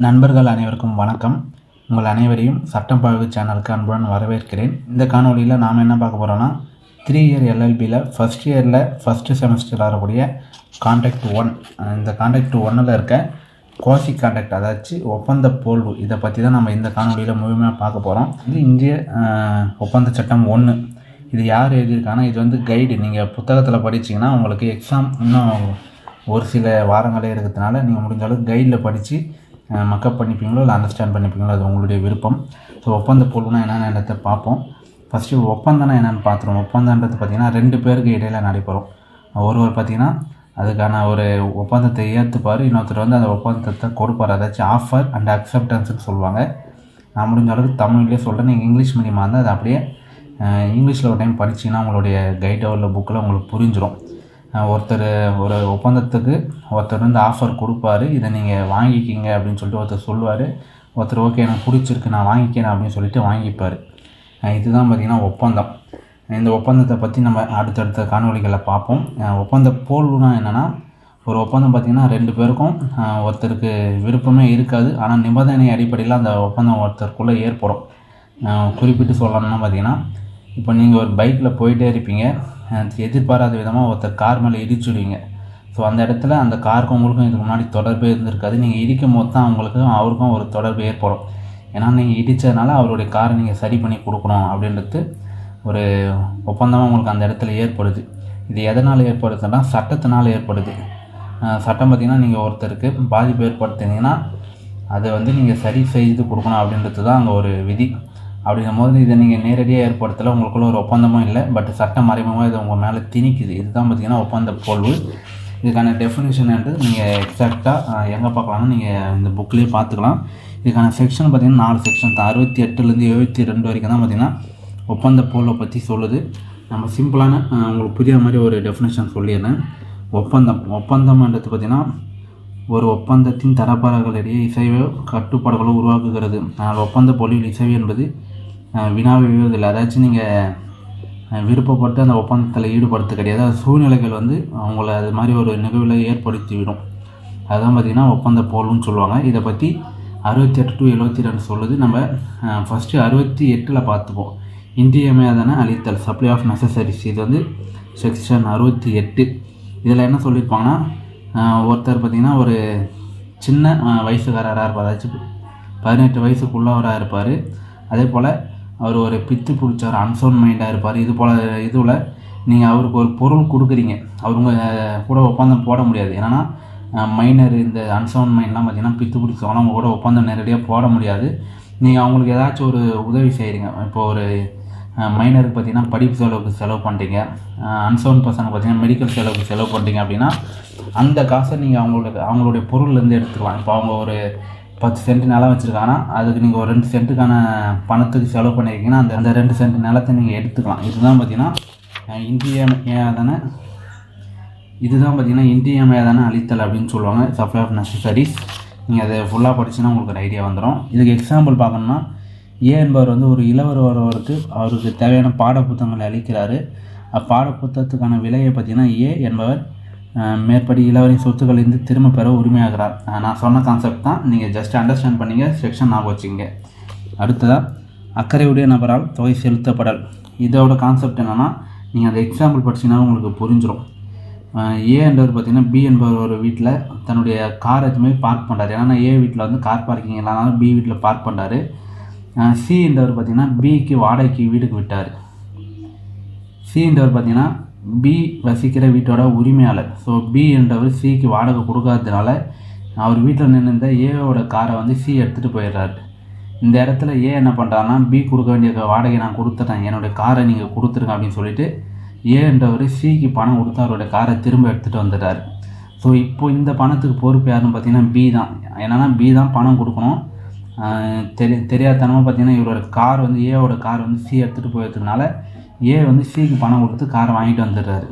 நண்பர்கள் அனைவருக்கும் வணக்கம். உங்கள் அனைவரையும் சட்டம் பழகு சேனலுக்கு அன்புடன் வரவேற்கிறேன். இந்த காணொலியில் நாம் என்ன பார்க்க போகிறோன்னா த்ரீ இயர் எல்எல்பியில் ஃபஸ்ட் இயரில் ஃபஸ்ட்டு செமஸ்டர் வரக்கூடிய கான்டாக்ட் ஒன் இந்த கான்டாக்ட் ஒன்னில் இருக்க குவாசி கான்டாக்ட் அதாச்சு ஒப்பந்த போல்வு இதை பற்றி தான் நம்ம இந்த காணொலியில் முழுமையாக பார்க்க போகிறோம் இது இந்திய ஒப்பந்த சட்டம் ஒன்று இது யார் எழுதியிருக்காங்கன்னா இது வந்து கைடு நீங்கள் புத்தகத்தில் படிச்சீங்கன்னா உங்களுக்கு எக்ஸாம் இன்னும் ஒரு சில வாரங்களே இருக்கிறதுனால நீங்கள் முடிஞ்ச அளவுக்கு கைடில் படித்து மக்கப் பண்ணிப்பீங்களோ இல்லை அண்டர்ஸ்டாண்ட் பண்ணிப்பீங்களோ அது உங்களுடைய விருப்பம். ஸோ ஒப்பந்த பொருள்னா என்னென்னத்தை பார்ப்போம்? ஃபஸ்ட்டு ஒப்பந்தம்னா என்னென்னு பார்த்துருவோம். ஒப்பந்தன்றது பார்த்திங்கன்னா ரெண்டு பேருக்கு இடையில் நடைபெறும். ஒருவர் பார்த்திங்கன்னா அதுக்கான ஒரு ஒப்பந்தத்தை ஏற்றுப்பார் இன்னொருத்தர் வந்து அந்த ஒப்பந்தத்தை கொடுப்பார். அதாச்சும் ஆஃபர் அண்ட் அக்செப்டன்ஸ்னு சொல்லுவாங்க. நான் முடிஞ்ச அளவுக்கு தமிழ்லேயே சொல்கிறேன் நீங்கள் இங்கிலீஷ் மீடியமாக இருந்தால் அது அப்படியே இங்கிலீஷில் ஒரு டைம் படிச்சிங்கன்னா உங்களுடைய கைடோ இல்லை புக்கில் உங்களுக்கு புரிஞ்சிடும் ஒருத்தர் ஒரு ஒப்பந்தத்துக்கு ஒருத்தர் வந்து ஆஃபர் கொடுப்பாரு. இதை நீங்கள் வாங்கிக்கிங்க அப்படின்னு சொல்லிட்டு ஒருத்தர் சொல்லுவார். ஒருத்தர் ஓகே எனக்கு பிடிச்சிருக்கு நான் வாங்கிக்கிறேன் அப்படின்னு சொல்லிட்டு வாங்கிப்பார். இதுதான் பார்த்திங்கன்னா ஒப்பந்தம். இந்த ஒப்பந்தத்தை பற்றி நம்ம அடுத்தடுத்த காணொலிகளை பார்ப்போம். ஒப்பந்த போல்னா என்னென்னா ஒரு ஒப்பந்தம் பார்த்திங்கன்னா ரெண்டு பேருக்கும் ஒருத்தருக்கு விருப்பமே இருக்காது. ஆனால் நிபந்தனை அடிப்படையில் அந்த ஒப்பந்தம் ஒருத்தருக்குள்ளே ஏற்படும். குறிப்பிட்டு சொல்லணும்னா பார்த்திங்கன்னா இப்போ நீங்கள் ஒரு பைக்கில் போயிட்டே இருப்பீங்க. எதிர்பாராத விதமாக ஒருத்தர் கார் மேலே இடிச்சுடுவீங்க ஸோ அந்த இடத்துல அந்த காருக்கும் உங்களுக்கும் இதுக்கு முன்னாடி தொடர்பே இருந்திருக்காது. நீங்கள் இடிக்கும் போது தான் அவங்களுக்கும் அவருக்கும் ஒரு தொடர்பு ஏற்படும். ஏன்னா நீங்கள் இடித்ததுனால அவருடைய காரை நீங்கள் சரி பண்ணி கொடுக்கணும் அப்படின்றது ஒரு ஒப்பந்தமாக உங்களுக்கு அந்த இடத்துல ஏற்படுது. இது எதனால் ஏற்படுதுன்னா சட்டத்தினால் ஏற்படுது. சட்டம் பார்த்திங்கன்னா நீங்கள் ஒருத்தருக்கு பாதிப்பு ஏற்படுத்தினீங்கன்னா அதை வந்து நீங்கள் சரி செய்து கொடுக்கணும் அப்படின்றது தான் அங்கே ஒரு விதி. அப்படிங்கும் போது இதை நீங்கள் நேரடியாக ஏற்படுத்தலை உங்களுக்குள்ள ஒரு ஒப்பந்தமும் இல்லை. பட் சட்ட மறைமுகமாக இதை உங்கள் மேலே திணிக்குது. இதுதான் பார்த்திங்கன்னா ஒப்பந்த போல்வு இதுக்கான டெஃபினேஷன் என்று நீங்கள் எக்ஸாக்டாக எங்கே பார்க்கலாம்னு நீங்கள் இந்த புக்லேயே பார்த்துக்கலாம். இதுக்கான செக்ஷன் பார்த்திங்கன்னா நாலு செக்ஷன் தான். அறுபத்தி எட்டுலேருந்து எழுபத்தி ரெண்டு வரைக்கும் தான் பார்த்திங்கன்னா ஒப்பந்த போல்வை பற்றி சொல்லுது. நம்ம சிம்பிளான உங்களுக்கு புரியாத மாதிரி ஒரு டெஃபினேஷன் சொல்லிடுறேன். ஒப்பந்தம் ஒப்பந்தம்ன்றது பார்த்திங்கன்னா ஒரு ஒப்பந்தத்தின் தரப்பாளர்களிடையே இசைவோ கட்டுப்பாடுகளோ உருவாக்குகிறது. ஆனால் ஒப்பந்த பொலிவில் இசைவு என்பது அஹ், வினாவை விழுவதில்லை அதாச்சும் நீங்கள் விருப்பப்பட்டு அந்த ஒப்பந்தத்தில் ஈடுபடுத்த கிடையாது. அது சூழ்நிலைகள் வந்து அவங்கள அது மாதிரி ஒரு நிகழ்வில் ஏற்படுத்திவிடும். அதுதான் பார்த்திங்கன்னா ஒப்பந்த போல்னு சொல்லுவாங்க. இதை பற்றி அறுபத்தி எட்டு டு எழுபத்தி ரெண்டு சொல்லுது. நம்ம ஃபஸ்ட்டு அறுபத்தி எட்டில் பார்த்துப்போம். இன்றியமையாதான அழித்தல் சப்ளை ஆஃப் நெசசரிஸ் இது வந்து செக்ஷன் அறுபத்தி எட்டு இதில் என்ன சொல்லியிருப்பாங்கன்னா ஒருத்தர் பார்த்திங்கன்னா ஒரு சின்ன வயசுக்காரராக இருப்பார். அதாச்சும் பதினெட்டு வயசுக்குள்ளவராக இருப்பார். அதே போல் அவர் ஒரு பித்து பிடிச்சார் அன்சோன் மைண்டாக இருப்பார். இது போல் இதுவில் நீங்கள் அவருக்கு ஒரு பொருள் கொடுக்குறீங்க. அவர் உங்கள் கூட ஒப்பந்தம் போட முடியாது. ஏன்னா மைனர் இந்த அன்சவுண்ட் மைண்ட்லாம் பார்த்தீங்கன்னா பித்து பிடிச்சவங்களாம் அவங்க கூட ஒப்பந்தம் நேரடியாக போட முடியாது. நீங்கள் அவங்களுக்கு ஏதாச்சும் ஒரு உதவி செய்கிறீங்க இப்போ ஒரு மைனருக்கு பார்த்தீங்கன்னா படிப்பு செலவுக்கு செலவு பண்ணுறீங்க அன்சவுண்ட் பர்சனுக்கு பார்த்தீங்கன்னா மெடிக்கல் செலவுக்கு செலவு பண்ணுறீங்க அப்படின்னா அந்த காசை நீங்கள் அவங்களோட அவங்களுடைய பொருள்லேருந்து எடுத்துக்கலாம். இப்போ அவங்க ஒரு பத்து சென்ட் நிலம் வச்சுருக்காங்கன்னா அதுக்கு நீங்கள் ஒரு ரெண்டு சென்ட்டுக்கான பணத்துக்கு செலவு பண்ணியிருக்கீங்கன்னா அந்த அந்த ரெண்டு சென்ட் நிலத்தை நீங்கள் எடுத்துக்கலாம். இதுதான் பார்த்தீங்கன்னா அஹ், இன்றியமையாதான இதுதான் பார்த்தீங்கன்னா இன்றியமையாதான அழித்தல் அப்படின்னு சொல்லுவாங்க. சப்ளை ஆஃப் நெசசரிஸ் நீங்கள் அதை ஃபுல்லாக படிச்சுன்னா உங்களுக்கு ஒரு ஐடியா வந்துடும் இதுக்கு எக்ஸாம்பிள் பார்க்கணும்னா ஏ என்பவர் வந்து ஒரு இளவர் ஒருவருக்கு அவருக்கு தேவையான பாடப்புத்தகங்களை அளிக்கிறாரு. அப்பாடப்புத்தகத்துக்கான விலையை பார்த்தீங்கன்னா ஏ என்பவர் மேற்படி இளவரின் சொத்துக்களிலிருந்து திரும்ப பெற உரிமையாகிறார். நான் சொன்ன கான்செப்ட் தான். நீங்கள் ஜஸ்ட் அண்டர்ஸ்டாண்ட் பண்ணீங்க செக்ஷன் ஞாபகம் வச்சுங்க அடுத்ததாக அக்கறையுடைய நபரால் தொகை செலுத்தப்படல். இதோட கான்செப்ட் என்னென்னா நீங்கள் அந்த எக்ஸாம்பிள் படிச்சீங்கன்னா உங்களுக்கு புரிஞ்சிடும் ஏ என்றவர் பார்த்தீங்கன்னா பி என்பவர் ஒரு வீட்டில் தன்னுடைய கார் எதுவுமே பார்க் பண்ணுறாரு ஏன்னா ஏ வீட்டில் வந்து கார் பார்க்கிங் இல்லாதனால பி வீட்டில் பார்க் பண்ணுறாரு சி என்றவர் பார்த்தீங்கன்னா பிக்கு வாடகைக்கு வீட்டுக்கு விட்டார். சி என்றவர் பார்த்தீங்கன்னா பி வசிக்கிற வீட்டோட உரிமையாளர். ஸோ பி என்றவர் சிக்கு வாடகை கொடுக்காததுனால அவர் வீட்டில் நின்றுந்த ஏவோட காரை வந்து சி எடுத்துகிட்டு போயிடுறாரு. இந்த இடத்துல ஏ என்ன பண்ணுறாருன்னா பி கொடுக்க வேண்டிய வாடகை நான் கொடுத்துட்டேன் என்னுடைய காரை நீங்கள் கொடுத்துருங்க அப்படின்னு சொல்லிட்டு ஏ என்றவர் சிக்கு பணம் கொடுத்து அவருடைய காரை திரும்ப எடுத்துகிட்டு வந்துட்டார். ஸோ இப்போ இந்த பணத்துக்கு பொறுப்பு யாருன்னு பார்த்தீங்கன்னா பி தான். என்னன்னா பி தான் பணம் கொடுக்கணும். ஆஹ் தெரி தெரியாதனமாக பார்த்தீங்கன்னா இவரோட கார் வந்து ஏவோட கார் வந்து சி எடுத்துகிட்டு போயிடுறதுனால ஏ வந்து சிக்கு பணம் கொடுத்து காரை வாங்கிட்டு வந்துடுறாரு.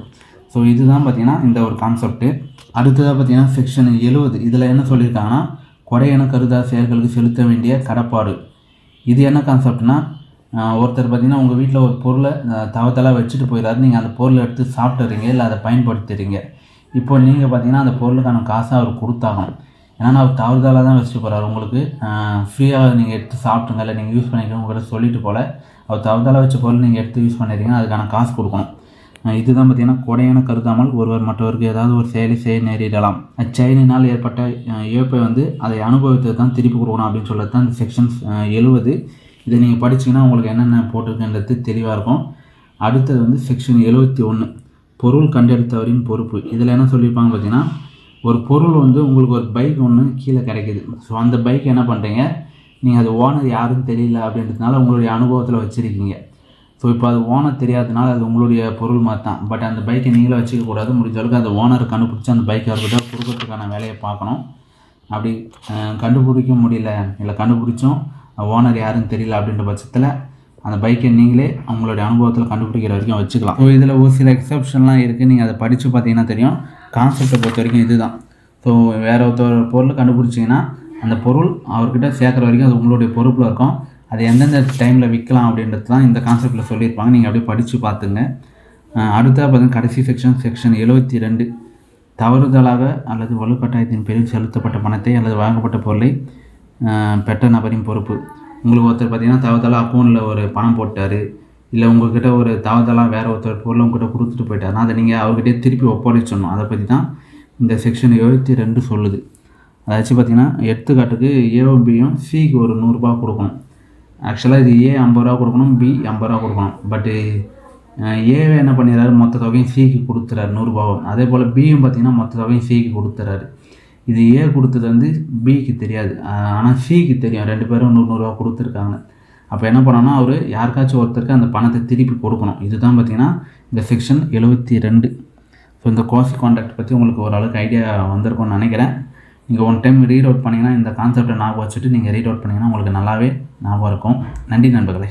ஸோ இதுதான் பார்த்தீங்கன்னா இந்த ஒரு கான்செப்ட்டு அடுத்ததாக பார்த்தீங்கன்னா செக்ஷன் எழுபது. இதில் என்ன சொல்லியிருக்காங்கன்னா கொடையென கருதா செயல்களுக்கு செலுத்த வேண்டிய கடப்பாடு. இது என்ன கான்செப்ட்னா ஒருத்தர் பார்த்தீங்கன்னா உங்கள் வீட்டில் ஒரு பொருளை தவத்தலாக வச்சுட்டு போயிடாரு நீங்கள் அந்த பொருளை எடுத்து சாப்பிட்டுறீங்க இல்லை அதை பயன்படுத்துறீங்க. இப்போ நீங்கள் பார்த்தீங்கன்னா அந்த பொருளுக்கான காசை அவர் கொடுத்தாகணும். ஏன்னா அவர் தவறுதலாக தான் வச்சுட்டு போகிறார் உங்களுக்கு ஃப்ரீயாக நீங்கள் எடுத்து சாப்பிட்டுங்க இல்லை நீங்கள் யூஸ் பண்ணிக்கோங்க உங்கள்கிட்ட சொல்லிட்டு போல. அவர் தவறுதலாக வச்ச பொருள் நீங்கள் எடுத்து யூஸ் பண்ணிடுறீங்கன்னா அதுக்கான காசு கொடுக்கணும். இதுதான் பார்த்தீங்கன்னா கொடையான கருதாமல் ஒருவர் மற்றவருக்கு ஏதாவது ஒரு செயலை செய்ய நேரிடலாம். அச்செயலினால் ஏற்பட்ட இழப்பை வந்து அதை அனுபவித்தது தான் திருப்பி கொடுக்கணும் அப்படின்னு சொல்கிறது தான் இந்த செக்ஷன்ஸ் எழுபது இதை நீங்கள் படிச்சீங்கன்னா உங்களுக்கு என்னென்ன போட்டிருக்குன்றது தெளிவாக இருக்கும். அடுத்தது வந்து செக்ஷன் எழுபத்தி ஒன்று பொருள் கண்டெடுத்தவரின் பொறுப்பு. இதில் என்ன சொல்லியிருப்பாங்க பார்த்தீங்கன்னா ஒரு பொருள் வந்து உங்களுக்கு ஒரு பைக் ஒன்று கீழே கிடைக்குது ஸோ அந்த பைக் என்ன பண்ணுறீங்க நீங்கள் அது ஓனர் யாருன்னு தெரியல அப்படின்றதுனால உங்களுடைய அனுபவத்தில் வச்சுருக்கீங்க. ஸோ இப்போ அது ஓனர் தெரியாததுனால அது உங்களுடைய பொருள் மாதிரி தான் பட் அந்த பைக்கை நீங்களே வச்சுக்கக்கூடாது முடிஞ்ச அளவுக்கு அந்த ஓனரை கண்டுபிடிச்சி அந்த பைக்கை அவர்கிட்ட கொடுக்கறதுக்கான வேலையை பார்க்கணும். அப்படி கண்டுபிடிக்க முடியல. இல்லை கண்டுபிடிச்சோம் ஓனர் யாருன்னு தெரியல அப்படின்ற பட்சத்தில் அந்த பைக்கை நீங்களே அவங்களுடைய அனுபவத்தில் கண்டுபிடிக்கிற வரைக்கும் வச்சுக்கலாம். ஸோ இதில் ஒரு சில எக்ஸப்ஷன்லாம் இருக்குது நீங்கள் அதை படித்து பார்த்தீங்கன்னா தெரியும். கான்செப்டை பொறுத்த வரைக்கும் இதுதான். ஸோ வேற ஒருத்தர் பொருள் கண்டுபிடிச்சிங்கன்னா அந்த பொருள் அவர்கிட்ட சேர்க்குற வரைக்கும் அது உங்களுடைய பொறுப்பில் இருக்கும். அது எந்தெந்த டைமில் விற்கலாம் அப்படின்றது தான் இந்த கான்செப்டில் சொல்லியிருப்பாங்க. நீங்கள் அப்படியே படித்து பார்த்துங்க. அடுத்ததாக அடுத்தா பார்த்தீங்கன்னா கடைசி செக்ஷன் செக்ஷன் எழுபத்தி ரெண்டு. தவறுதலாக அல்லது வலுக்கட்டாயத்தின் பேரில் செலுத்தப்பட்ட பணத்தை அல்லது வழங்கப்பட்ட பொருளை பெற்ற நபரின் பொறுப்பு. உங்களுக்கு ஒருத்தர் பார்த்தீங்கன்னா தவறுதலாக அக்கௌண்ட்டில் ஒரு பணம் போட்டார். இல்லை உங்கள்கிட்ட ஒரு தவறுதலாக வேறு ஒருத்தர் பொருளை உங்கள்கிட்ட கொடுத்துட்டு போயிட்டாருன்னா அதை நீங்கள் அவர்கிட்டே திருப்பி ஒப்படைச்சிடணும். அதை பற்றி தான் இந்த செக்ஷன் எழுபத்தி ரெண்டு சொல்லுது. அதாச்சும் பார்த்தீங்கன்னா எடுத்துக்காட்டுக்கு ஏவும் பியும் சிக்கு ஒரு நூறுரூபா கொடுக்கணும். ஆக்சுவலாக இது ஏ ஐம்பது ரூபா கொடுக்கணும் பி ஐம்பது ரூபா கொடுக்கணும். பட்டு ஏவை என்ன பண்ணிடுறாரு? மொத்த தொகையும் சிக்கு கொடுத்துறாரு நூறுரூபாவும் அதே போல் பியும் பார்த்தீங்கன்னா மொத்த தொகையும் சிக்கு கொடுத்துறாரு. இது ஏ கொடுத்தது வந்து பிக்கு தெரியாது. ஆனால் சிக்கு தெரியும். ரெண்டு பேரும் நூறு நூறுரூவா கொடுத்துருக்காங்க. அப்போ என்ன பண்ணோன்னா அவர் யாருக்காச்சும் ஒருத்தருக்கு அந்த பணத்தை திருப்பி கொடுக்கணும். இதுதான் பார்த்தீங்கன்னா இந்த செக்ஷன் எழுபத்தி ரெண்டு. ஸோ இந்த கோசி கான்ட்ராக்ட் பற்றி உங்களுக்கு ஓரளவுக்கு ஐடியா வந்திருக்கும்னு நினைக்கிறேன். நீங்கள் ஒன் டைம் ரீட் அவுட் பண்ணிங்கன்னா இந்த கான்செப்டை ஞாபகம் வச்சுட்டு நீங்கள் ரீட் அவுட் பண்ணிங்கன்னா உங்களுக்கு நல்லாவே ஞாபகம் இருக்கும். நன்றி நண்பர்களே.